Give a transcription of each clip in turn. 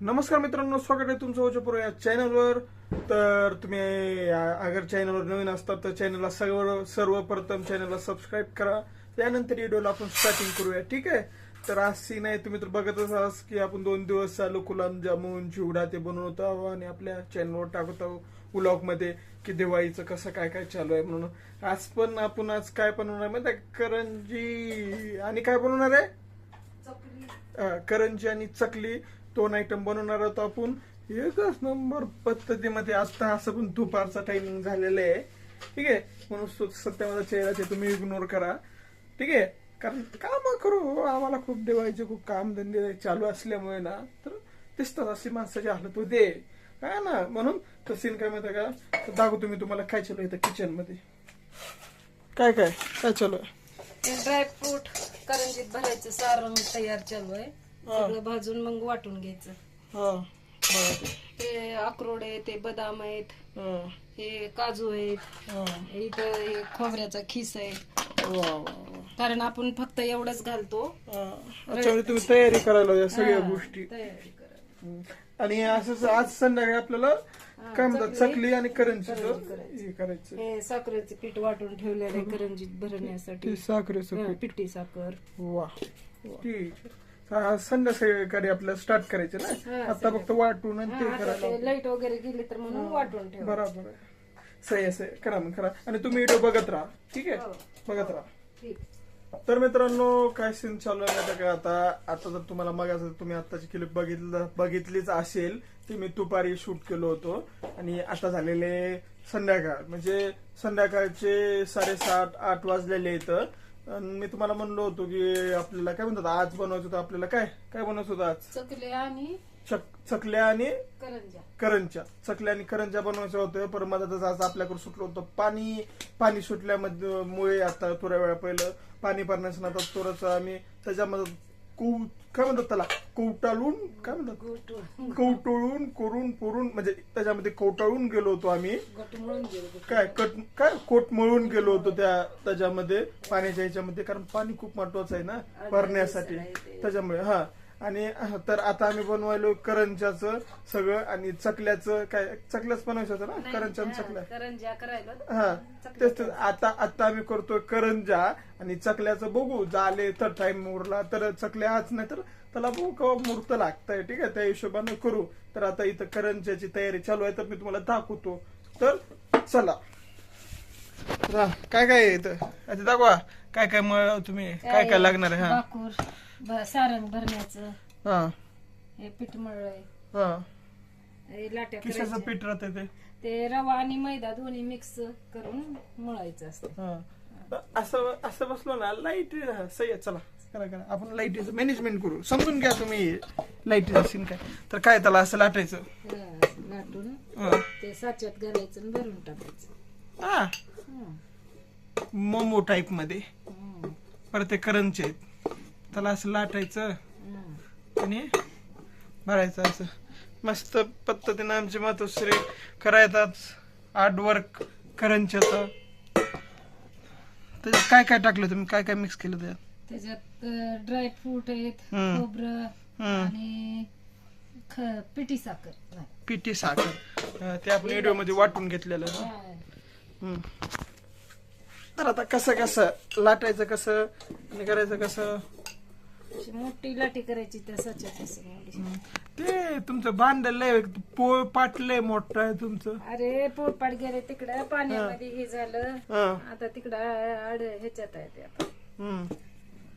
नमस्कार मित्रांनो स्वागत आहे तुमचं ओचपूर या चॅनलवर तर तुम्ही अगर चॅनलवर नवीन असतात तर चॅनलला सर्व सर्वप्रथम चॅनलला सबस्क्राईब करा. त्यानंतर व्हिडिओला आपण स्टार्टिंग करूया ठीक आहे? तर आज सीन आहे तुम्ही तर बघतच आहात की आपण दोन दिवस चालू गुलाबजामुन चिवडा ते बनवत आहोत आणि आपल्या चॅनलवर टाकत आहोत व्लॉगमध्ये की दिवाळीचं कसं काय काय चालू आहे म्हणून. आज पण आपण आज काय बनवणार माहिती? करंजी आणि काय बनवणार आहे? अ, करंजी आणि चकली. दोन आयटम बनवणार आहोत आपण. एकच नंबर पद्धतीमध्ये आता असं पण दुपारचा टायमिंग झालेला आहे. ठीक आहे? म्हणून सध्या माझा चेहरा ते तुम्ही इग्नोर करा. ठीक आहे? कारण काम करू. हो, आम्हाला खूप देवायचे खूप काम धंदे चालू असल्यामुळे ना तर दिसतात अशी माणसाची हालत होते. काय ना? म्हणून तर सीन काय माहिती आहे का? तर दाखवतो मी तुम्हाला काय चालू आहे किचनमध्ये काय काय? काय चालू आहे? ड्रायफ्रूट करंजीत भरायचं सारण तयार चालू आहे. सगळं भाजून मग वाटून घ्यायचं. हा बघा ते. अक्रोड आहे ते बदाम आहेत हा, काजू आहेत. इथं हे खोबऱ्याचा खिस आहे. कारण आपण फक्त एवढंच घालतो. अच्छा म्हणजे तुम्ही तयारी करायला या सगळ्या गोष्टी. तयारी करा हम्म. आणि असंच आज संध्याकाळी आपल्याला काय म्हणतात चकली. आणि करंजी करायची. हे करायचं. हे साखरेचे पीठ वाटून ठेवलेले करंजीत भरण्यासाठी. साखरेचं हा, पीठ. पिठी साखर. वा ठीक हा, संध्याकाळी आपल्याला स्टार्ट करायचं ना? हा, आता फक्त वाटून आणि हा, ते करायला लाइट वगैरे गेली तर म्हणून वाटून ठेव बरोबर. आहे सही आहे. सही. करा मग करा. आणि तुम्ही व्हिडिओ बघत राहा. ठीक आहे? हो. बघत राहा. ठीक. तर मित्रांनो काय सीन चालू आहे का? आता आता जर तुम्हाला मग तुम्ही आताची क्लिप बघितलं बघितलीच असेल ती मी दुपारी शूट केलो होतो. आणि आता झालेले संध्याकाळ. म्हणजे संध्याकाळचे साडेसात आठ वाजलेले इथं आणि मी तुम्हाला म्हणलो होतो की आपल्याला काय म्हणतात आज बनवायचं होतं आपल्याला काय? काय बनवायचं होतं आज? चकले आणि चक चकल्या आणि करंजा करंजा चकल्या आणि करंजा बनवायचं होतं पण माझं तसं आज आपल्याकडे सुटलं होतं. पाणी पाणी सुटल्यामध्ये मुळे आता थोड्या वेळा पहिलं पाणी भरण्याचं आता थोडंसं आम्ही त्याच्यामध्ये कौ काय म्हणतात त्याला? कौटाळून काय म्हणतात? गोट कौटळून करून पुरून म्हणजे त्याच्यामध्ये कौटाळून गेलो होतो आम्ही. काय कट काय कोट मळून गेलो होतो त्या त्याच्यामध्ये पाण्याच्या ह्याच्यामध्ये कारण पाणी खूप महत्वाचं आहे ना भरण्यासाठी. त्याच्यामुळे हा. आणि तर आता आम्ही बनवायलो करंजाचं सगळं आणि चकल्याचं काय चकल्याच बनवायचं होतं ना? करंजा आणि चकल्या. करंजा करायला. हा तेच. आता आता आम्ही करतोय करंजा आणि चकल्याचं बघू. झाले तर टाइम उरला तर चकल्या आज नाही तर त्याला बघू केव्हा मुहूर्त लागतंय. ठीक आहे त्या हिशोबाने करू. तर आता इथं करंजाची तयारी चालू आहे तर मी तुम्हाला दाखवतो. तर चला. काय काय आहे इथं? आता दाखवा. काय काय मग तुम्ही? काय काय लागणार आहे? हा. ब- सारण भरण्याचं. हा. हे पीठ मळलंय. हा. हे लाट्या किशाचं करायच्या. पीठ राहते ते? ते रवा आणि मैदा दोन्ही मिक्स करून मळायचं असतं. हा. असं असं बसलो ना लाइट सही आहे चला. करा करा. आपण लाईटीचं मॅनेजमेंट करू. समजून घ्या तुम्ही लाईटीचं सीन काय. तर काय त्याला असं लाटायचं? हा, लाटून हा. ते साच्यात घालायचं आणि भरून टाकायचं. हा. हं. मोमो टाईपमध्ये. हं. परत ते करंचे आहेत. त्याला असं लाटायचं हं. आणि भरायचं असं मस्त पद्धतीनं आमचे मातोश्री करायतात आर्ट वर्क करंच्याचं त्याच्यात काय काय टाकलं तुम्ही काय काय मिक्स केलं त्याच्यात त्याच्यात ड्राय फ्रूट आहेत हं. खोबरं. आणि ख- पिठी साखर नाही. पिठी साखर अं, ते आपण व्हिडिओमध्ये वाटून घेतलेलं ना हा. हम्म. तर आता कसं कसं लाटायचं कसं आणि करायचं कसं अशी मोठी लाटी करायची एवढी. हम्म. ते तुमचं बांधलंय पोळ पाटलंय मोठं आहे तुमचं. अरे पोटपाट गेले तिकडं. पाण्यामध्ये हे झालं. हा. आता तिकडं आड ह्याच्यात आहे ते आता. हम्म.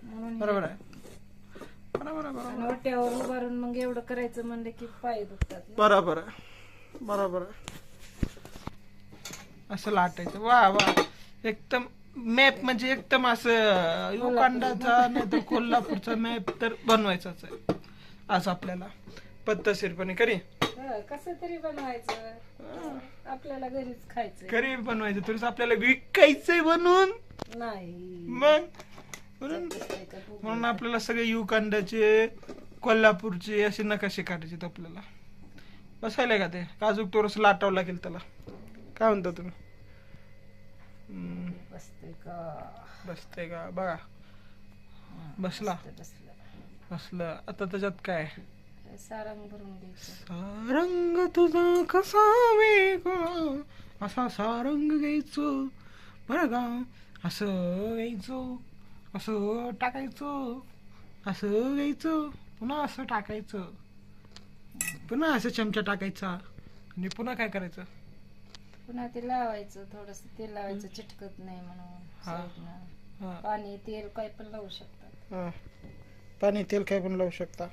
म्हणून बरोबर आहे. बरोबर आहे बरोबर आणि वाट्यावर उभारून मग एवढं करायचं म्हणलं की पाय दुखतात ना. बरोबर आहे. बरोबर आहे. असं लाटायचं. वा वा. एकदम मॅप म्हणजे एकदम असं युकांडाचा नाही तर कोल्हापूरचा मॅप तर बनवायचाच आहे. असं आपल्याला. पद्धतशीरपणे करी. कसं तरी बनवायचं? आपल्याला घरीच खायचं घरी बनवायचं तरीच आपल्याला विकायचंय बनवून नाही. मग? म्हणून म्हणून आपल्याला सगळे युकांडाचे कोल्हापूरचे असे नकाशे काढायचे आपल्याला. बसायला का ते? काजूक थोडस लाटावं लागेल त्याला. काय म्हणता तुम्ही? बसते का? बसतंय का? बघा. बसला. बसलं. बसलं. आता त्याच्यात काय? सारंग भरून सारंग तुझा कसा वेगळा? असा सारंग घ्यायचो. बरं का? असं घ्यायचं. असं टाकायचं. असं घ्यायचं. पुन्हा असं टाकायचं. पुन्हा असं चमचा टाकायचा. आणि पुन्हा काय करायचं? पुन्हा ते लावायचं थोडस तेल लावायचं चिटकत नाही म्हणून हा. हा. पाणी तेल काय पण लावू शकतात. हा. पाणी तेल काय पण लावू शकता.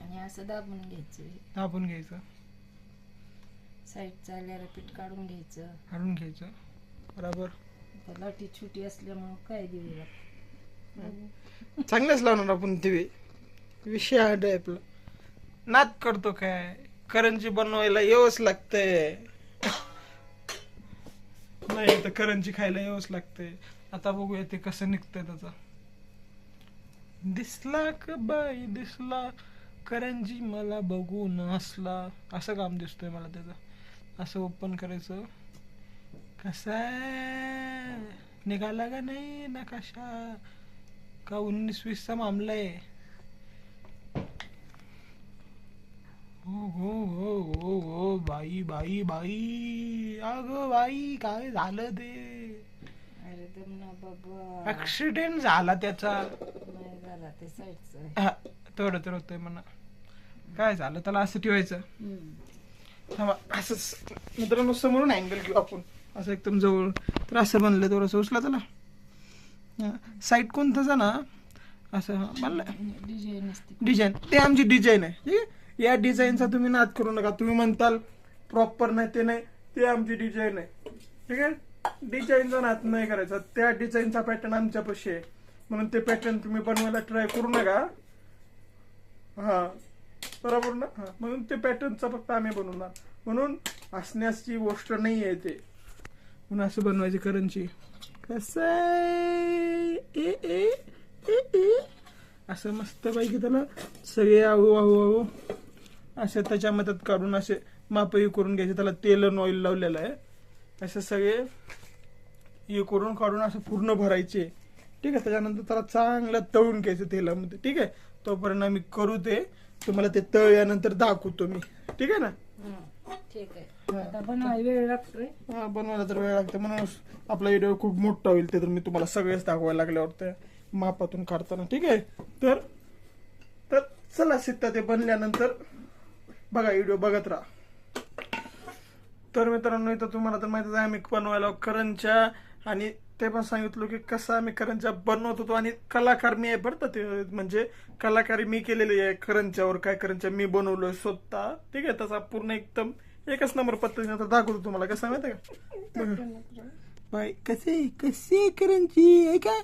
आणि असं दाबून घ्यायचं. दाबून घ्यायचं. साईडचं आल्याला पीठ काढून घ्यायचं. काढून घ्यायचं. बरोबर. आता लाटी छोटी असल्यामुळं काय देऊया चांगलंच लावणार आपण दिवे विषय हा आहे आपला नाद करतो काय? करंजी बनवायला येवच लागतंय. नाही तर करंजी खायला येवच लागतंय. आता बघूया ते कसं निघतंय त्याचा. दिसला क बाई दिसला? करंजी मला बघून हसला. असं काम दिसतोय मला त्याचं. असं ओपन करायचं. कसं आहे? निघाला का नाही नकाशा? का उन्नीस वीसचा मामला आहे? हो हो हो हो हो बाई बाई बाई. अगं बाई काय झालं ते? अरे दम ना बाबा. ऍक्सिडेंट झाला त्याचा. नाही झाला ते साईडचं. तेवढं तर होतंय म्हणा. काय झालं? त्याला असं ठेवायचं. थांबा असंच. मित्रांनो समोरून अँगल घेऊ आपण. असं एकदम जवळ. तर असं बनलं थोडंसं उचला त्याला. साईड कोणताचा ना? असं बनलं. डिझाईन. ते आमची डिझाईन आहे. ठीक आहे? या डिझाईनचा तुम्ही नाद करू नका. तुम्ही म्हणताल प्रॉपर नाही ते नाही ते आमची डिझाईन आहे. ठीक आहे? डिझाईनचा नाद नाही करायचा. त्या डिझाईनचा पॅटर्न आमच्यापाशी आहे. म्हणून ते पॅटर्न तुम्ही बनवायला ट्राय करू नका. हा. बरोबर ना? हा. म्हणून ते पॅटर्नचा फक्त आम्ही बनवणार. म्हणून असण्याची गोष्ट नाही आहे ते. म्हणून असं बनवायची करंची कसं आहे? ए, ए, ए, असं मस्त पैकी त्याला सगळे आहो आहो आहो असे त्याच्या मदत काढून असे मापही करून घ्यायचे. त्याला तेल आणि ऑइल लावलेलं आहे. असे सगळे हे करून काढून असं पूर्ण भरायचे. ठीक आहे? त्याच्यानंतर त्याला चांगलं तळून घ्यायचं तेलामध्ये. ठीक आहे? तोपर्यंत आम्ही करू ते. तुम्हाला ते तळल्यानंतर दाखवतो मी. ठीक आहे ना? ठीक आहे. हा. बनवायला तर वेळ लागते. म्हणून आपला व्हिडिओ खूप मोठा होईल ते तर मी तुम्हाला सगळेच दाखवायला लागल्यावर त्या मापातून काढताना. ठीक आहे? तर तर चला शिकता ते बनल्यानंतर बघा व्हिडिओ बघत राहा. तर मित्रांनो इथं तुम्हाला तर माहितीच आहे आम्ही बनवायला करंच्या आणि ते पण सांगितलं की कसं आम्ही करंच्या बनवत होतो. आणि कलाकार मी आहे बरं का ते म्हणजे कलाकारी मी केलेली आहे करंच्यावर काय करंच्या मी बनवलोय स्वतः. ठीक आहे त्याचा पूर्ण एकदम एकच नंबर पद्धतीने आता दाखवतो तुम्हाला. कसं माहिती आहे का? बाय कसे कसे करंजी? आहे का?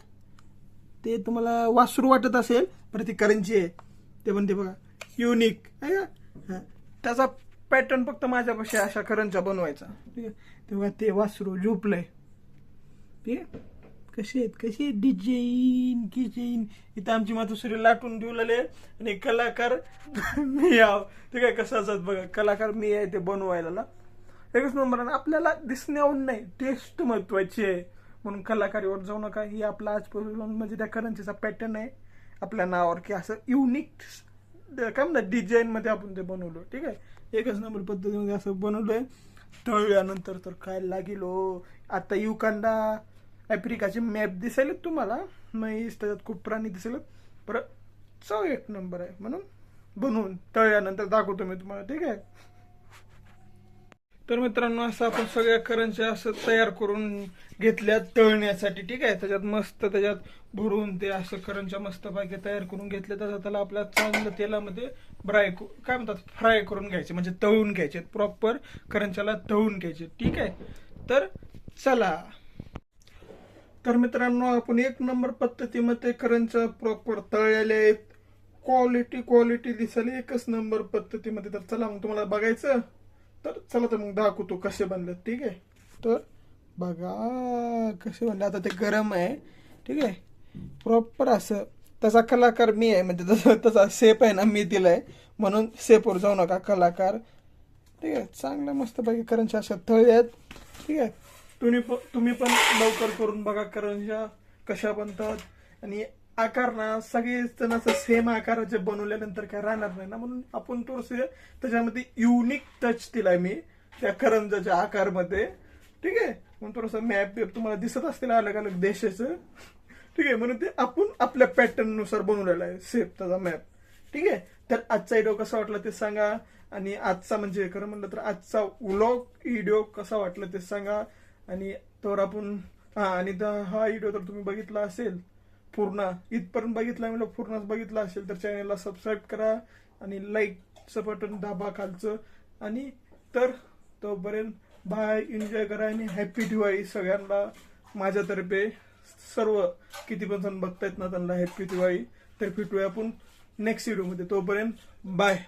ते तुम्हाला वासरू वाटत असेल बरं ती करंजी आहे. ते पण ते बघा. युनिक आहे का? त्याचा पॅटर्न फक्त माझ्यापाशी अशा करंच्या बनवायचा. ठीक आहे? तेव्हा ते वासरू झोपलंय. ठीक आहे? कशी आहेत? कशी आहेत? डिझाईन डिझाईन इथं आमची मातोश्री लाटून देऊ आणि कलाकार मी आव ते काय कसं असत बघा? कलाकार मी आहे ते बनवायला. ना एकच नंबर आपल्याला दिसण्याहून नाही टेस्ट महत्वाची आहे. म्हणून कलाकारीवर जाऊ नका. ही आपला आजपासून म्हणजे त्या करंजीचा पॅटर्न आहे. आपल्या नावावर की असं युनिक काय म्हणतात डिझाईनमध्ये आपण ते बनवलो. ठीक आहे? एकच नंबर पद्धतीमध्ये असं बनवलंय. तळल्यानंतर तर काय लागेल हो? आता युकांडा आफ्रिकाचे मॅप दिसायले तुम्हाला. नाही त्याच्यात खूप प्राणी दिसेल परत चव एक नंबर आहे. म्हणून बनवून तळल्यानंतर दाखवतो मी तुम्हाला. ठीक आहे? तर मित्रांनो असं आपण सगळ्या करंच्या असं तयार करून घेतल्या तळण्यासाठी ठीक आहे? त्याच्यात मस्त त्याच्यात भरून ते असं करंच्या मस्त पैकी तयार करून घेतल्या त्याचा त्याला आपल्या चांगलं तेलामध्ये फ्राय काय म्हणतात? फ्राय करून घ्यायचे म्हणजे तळून घ्यायचे प्रॉपर करंच्याला तळून घ्यायचे ठीक आहे? तर चला. तर मित्रांनो आपण एक नंबर पद्धतीमध्ये करंच्या प्रॉपर तळलेले आहेत. क्वालिटी क्वालिटी दिसायला एकच नंबर पद्धतीमध्ये. तर चला मग तुम्हाला बघायचं. तर चला तर मग दाखवतो कसे बनलं ठीक आहे? तर बघा कसे बनले? आता ते गरम आहे ठीक आहे? प्रॉपर असं तसा कलाकार मी आहे म्हणजे जसं तसा सेप आहे ना मी दिलाय म्हणून सेपवर जाऊ नका कलाकार. ठीक आहे? चांगलं मस्त पैकी करंच्या अशा तळी आहेत. ठीक आहे? तुम्ही प- तुम्ही पण लवकर करून बघा करंजा कशा बनतात. आणि आकार ना सगळेच जण असं सेम आकाराचे बनवल्यानंतर काय राहणार नाही ना म्हणून आपण थोडस त्याच्यामध्ये युनिक टच दिलाय मी त्या करंजाच्या आकारमध्ये. ठीक आहे? म्हणून थोडस मॅप बिप तुम्हाला दिसत असतील अलग अलग देशाचं. ठीक आहे? म्हणून ते आपण आपल्या पॅटर्ननुसार बनवलेला आहे सेफ त्याचा मॅप ठीक आहे? तर आजचा व्हिडिओ कसा वाटला ते सांगा. आणि आजचा म्हणजे खरं म्हणलं तर आजचा व्लॉग व्हिडिओ कसा वाटला ते सांगा. आणि तर आपण हा आणि हा व्हिडिओ तर तुम्ही बघितला असेल. पूर्ण इथपर्यंत बघितला म्हणजे पूर्णच बघितला असेल तर चॅनलला सबस्क्राईब करा आणि लाईकचं बटन दाबा खालचं. आणि तर तोपर्यंत बाय एन्जॉय करा आणि हॅपी दिवाळी सगळ्यांना माझ्यातर्फे. सर्व किती पण जण बघतायत ना त्यांना हॅपी दिवाळी. तर भेटूया आपण नेक्स्ट व्हिडिओमध्ये तोपर्यंत बाय